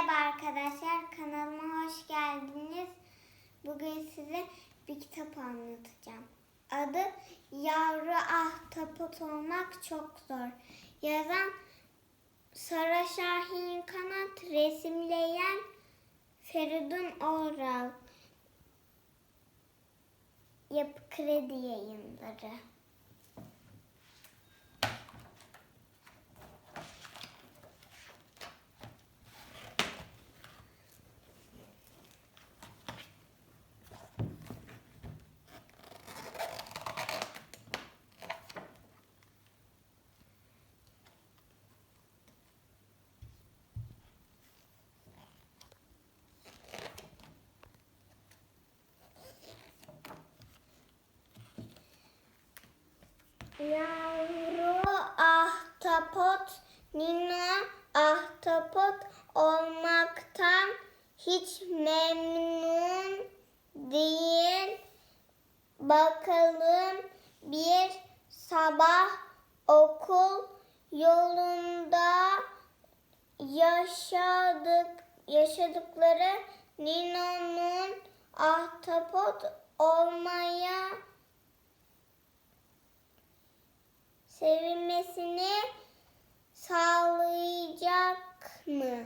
Merhaba arkadaşlar, kanalıma hoş geldiniz. Bugün size bir kitap anlatacağım. Adı Yavru Ahtapot Olmak Çok Zor. Yazan Sara Şahin Kanat, resimleyen Feridun Oral. Yapı Kredi Yayınları. Yavru ahtapot, Nino ahtapot olmaktan hiç memnun değil. Bakalım bir sabah okul yolunda yaşadık yaşadıkları Nino'nun ahtapot olmaya sevilmesini sağlayacak mı?